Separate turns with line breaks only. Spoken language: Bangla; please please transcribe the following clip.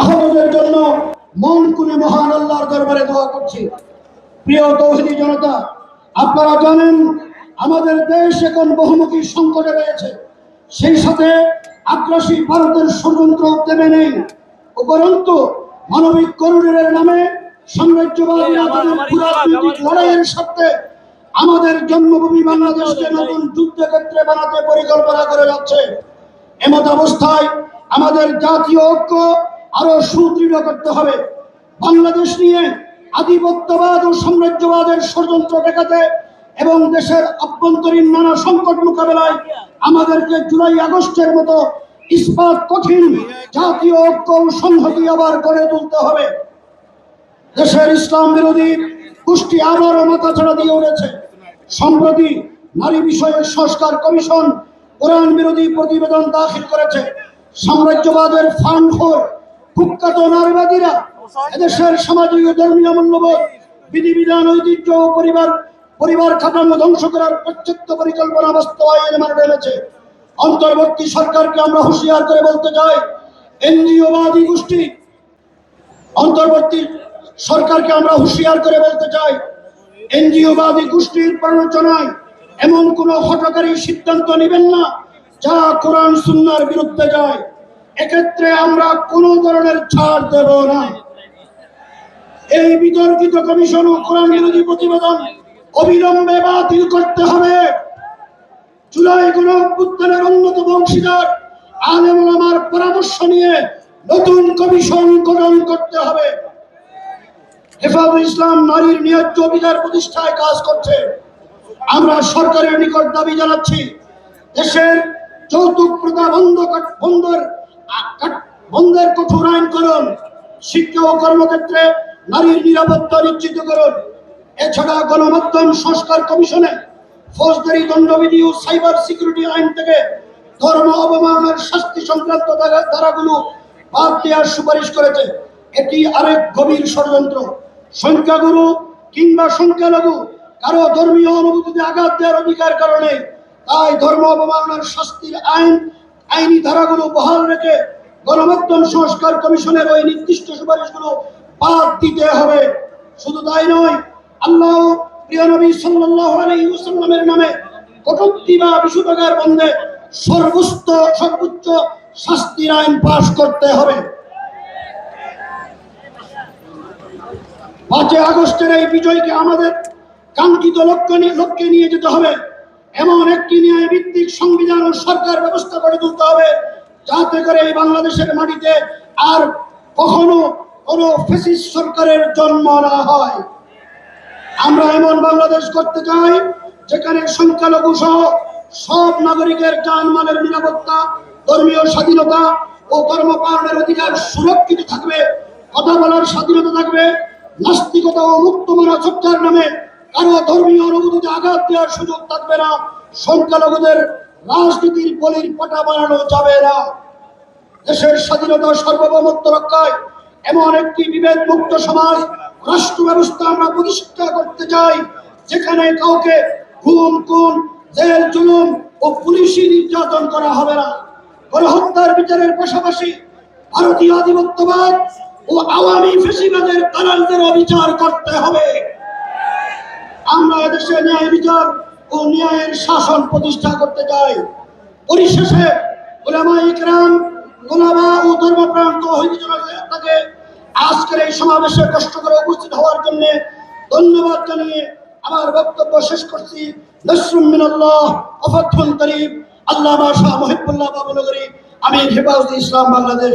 আহতদের জন্য মন কুনে মহান আল্লাহর দরবারে দোয়া করছি। প্রিয় তৌহিদি জনতা আপনারা জানেন আমাদের দেশ এখন বহুমুখী সংকটে রয়েছে। সেই সাথে আগ্রাসী ভারতের ষড়যন্ত্র থেমে নেই। উপরন্তু মানবিক করুণের নামে সাম্রাজ্যবাদীরা তাদের লড়াইয়ের সাথে আমাদের জন্মভূমি বাংলাদেশকে নতুন যুদ্ধক্ষেত্রে বানাতে পরিকল্পনা করে যাচ্ছে। এমত অবস্থায় আমাদের জাতীয় ঐক্য আরও সুদৃঢ় করতে হবে। বাংলাদেশ নিয়ে আধিপত্যবাদ ও সাম্রাজ্যবাদের ষড়যন্ত্র ঠেকাতে এবং দেশের অভ্যন্তরীণ নানা সংকট মোকাবেলায় আমাদেরকে জুলাই আগস্টের মতো ইস্পাত কঠিন জাতীয় ঐক্য সংহতি আবার গড়ে তুলতে হবে। দেশের ইসলাম বিরোধী গোষ্ঠী আবারও মাথা ছাড়া দিয়ে উঠেছে। সম্প্রতি নারী বিষয়ে সংস্কার কমিশন কোরআন বিরোধী প্রতিবেদন দাখিল করেছে। সাম্রাজ্যবাদের ফান্ডখোর কুখ্যাত নারীবাদীরা এদেশের সামাজিক ও ধর্মীয় মূল্যবোধ, বিধিবিধান, ঐতিহ্য ও পরিবার পরিবার কাঠামো ধ্বংস করার প্রত্যক্ষ পরিকল্পনা বাস্তবায়নে মানে ফেলেছে অন্তর্বর্তী সরকারকে আমরা হুঁশিয়ার করে বলতে চাই, এনজিওবাদী গোষ্ঠী, অন্তর্বর্তী সরকারকে আমরা হুঁশিয়ার করে বলতে চাই, এনজিওবাদী গোষ্ঠীর প্ররোচনায় এমন কোন হঠকারী সিদ্ধান্ত নেবেন না যা কোরআন, সুন্নার বিরুদ্ধে যায়। এক্ষেত্রে আমরা কোনো ধরনের ছাড় দেব না। এই বিতর্কিত কমিশন কোরআন বিরোধী প্রতিবেদন অবিলম্বে বাতিল করতে হবে। জুলাই গণ অভ্যুত্থানের অন্যতম অংশীদার আলেম আমার পরামর্শ নিয়ে নতুন কমিশন গঠন করতে হবে। হেফাজুল ইসলাম নারীর ন্যায্য অধিকার প্রতিষ্ঠায় কাজ করছে। আমরা সরকারের নিকট দাবি জানাচ্ছি, দেশের যৌতুক প্রথা বন্ধ বন্ধের বন্ধের কঠোর আইন করুন, শিক্ষা ও কর্মক্ষেত্রে নারীর নিরাপত্তা নিশ্চিত করুন। এছাড়া গণমাধ্যম সংস্কার কমিশনে ফৌজদারি দণ্ডবিধি ও সাইবার সিকিউরিটি আইন থেকে ধর্ম অবমাননার শাস্তি সংক্রান্ত ধারা- ধারাগুলো বাদ দেওয়ার সুপারিশ করেছে। এটি আরেক গভীর ষড়যন্ত্র। সংখ্যাগুরু কিংবা সংখ্যালঘু কারও ধর্মীয় অনুভূতিতে আঘাত দেওয়ার অধিকার কারণে তাই ধর্ম অবমাননার শাস্তির আইন আইনি ধারাগুলো বহাল রেখে গণমাধ্যম সংস্কার কমিশনের ওই নির্দিষ্ট সুপারিশগুলো বাদ দিতে হবে। শুধু তাই নয়, আল্লাহ প্রিয় নবী নামে কটূক্তি বা বিশুদ্ধাগার বন্ধে সর্বোচ্চ সর্বোচ্চ শাস্তির আইন পাশ করতে হবে। পাঁচই আগস্টের এই বিজয়কে আমাদের কাঙ্ক্ষিত লক্ষ্য লক্ষ্যে নিয়ে যেতে হবে। এমন একটি ন্যায় ভিত্তিক সংবিধান ও সরকার ব্যবস্থা করে তুলতে হবে, যাতে করে এই বাংলাদেশের মাটিতে আর কখনো কোনো ফেসিস সরকারের জন্ম না হয়। আমরা এমন বাংলাদেশ করতে চাই, যেখানে সংখ্যালঘু সহ সব নাগরিকের জানমালের নিরাপত্তা, ধর্মীয় স্বাধীনতা ও ধর্ম পালনের অধিকার সুরক্ষিত থাকবে, কথা বলার স্বাধীনতা থাকবে, নাস্তিকতা ও মুক্ত মানা সত্যার নামে কারও ধর্মীয় অনুভূতিতে আঘাত দেওয়ার সুযোগ থাকবে না। সংখ্যালঘুদের রাজনীতির বলির পাটা বানানো যাবে না। দেশের স্বাধীনতা সার্বভৌমত্ব রক্ষায় এমন একটি বিভেদ মুক্ত সমাজ রাষ্ট্র ব্যবস্থা আমরা প্রতিষ্ঠা করতে চাই, যেখানে কাউকে গুম খুন, জেল, জুলুম ও পুলিশি নির্যাতন করা হবে না। গণহত্যার বিচারের পাশাপাশি ভারতীয় আধিপত্যবাদ ও আওয়ামী ফেসিবাদের দালালদের বিচার করতে হবে। আমরা এদেশে ন্যায় বিচার ও ন্যায়ের শাসন প্রতিষ্ঠা করতে চাই। পরিশেষে ওলামা ইকরাম গোলামা ও ধর্মপ্রাণ তৌহিদি জনতাকে আজকের এই সমাবেশে কষ্ট করে উপস্থিত হওয়ার জন্য ধন্যবাদ জানিয়ে আমার বক্তব্য শেষ করছি। নসরুম মিনাল্লাহ ওয়া ফাতহুন করিম আল্লামা শাহ মুহিবুল্লাহ বাবুনগরী আমি হেফাজত ইসলাম বাংলাদেশ।